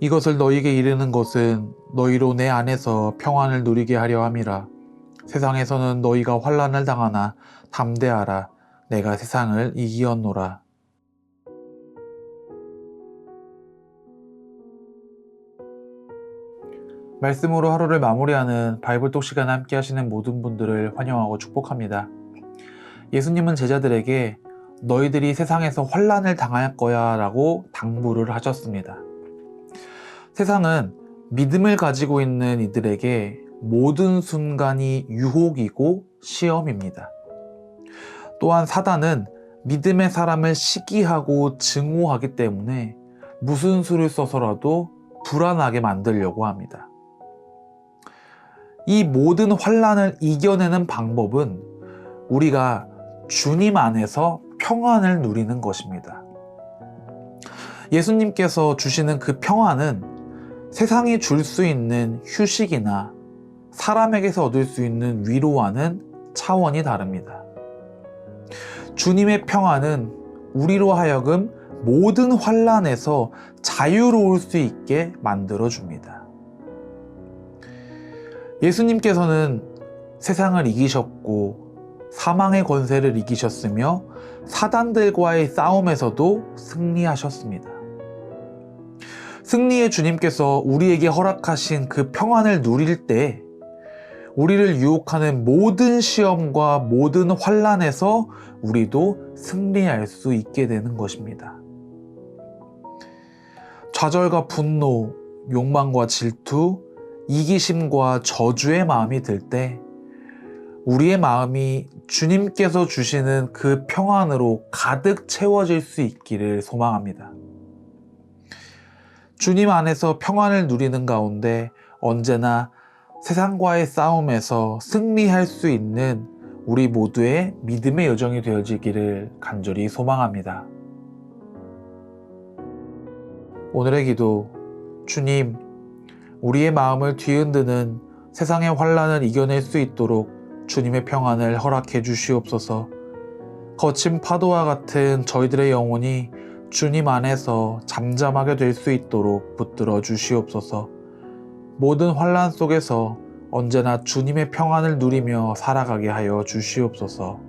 이것을 너희에게 이르는 것은 너희로 내 안에서 평안을 누리게 하려 함이라. 세상에서는 너희가 환란을 당하나 담대하라. 내가 세상을 이기었노라. 말씀으로 하루를 마무리하는 바이블톡 시간 함께 하시는 모든 분들을 환영하고 축복합니다. 예수님은 제자들에게 너희들이 세상에서 환란을 당할 거야 라고 당부를 하셨습니다. 세상은 믿음을 가지고 있는 이들에게 모든 순간이 유혹이고 시험입니다. 또한 사단은 믿음의 사람을 시기하고 증오하기 때문에 무슨 수를 써서라도 불안하게 만들려고 합니다. 이 모든 환란을 이겨내는 방법은 우리가 주님 안에서 평안을 누리는 것입니다. 예수님께서 주시는 그 평안은 세상이 줄 수 있는 휴식이나 사람에게서 얻을 수 있는 위로와는 차원이 다릅니다. 주님의 평안은 우리로 하여금 모든 환란에서 자유로울 수 있게 만들어 줍니다. 예수님께서는 세상을 이기셨고 사망의 권세를 이기셨으며 사단들과의 싸움에서도 승리하셨습니다. 승리의 주님께서 우리에게 허락하신 그 평안을 누릴 때 우리를 유혹하는 모든 시험과 모든 환란에서 우리도 승리할 수 있게 되는 것입니다. 좌절과 분노, 욕망과 질투, 이기심과 저주의 마음이 들 때 우리의 마음이 주님께서 주시는 그 평안으로 가득 채워질 수 있기를 소망합니다. 주님 안에서 평안을 누리는 가운데 언제나 세상과의 싸움에서 승리할 수 있는 우리 모두의 믿음의 여정이 되어지기를 간절히 소망합니다. 오늘의 기도, 주님, 우리의 마음을 뒤흔드는 세상의 환란을 이겨낼 수 있도록 주님의 평안을 허락해 주시옵소서. 거친 파도와 같은 저희들의 영혼이 주님 안에서 잠잠하게 될 수 있도록 붙들어 주시옵소서. 모든 환란 속에서 언제나 주님의 평안을 누리며 살아가게 하여 주시옵소서.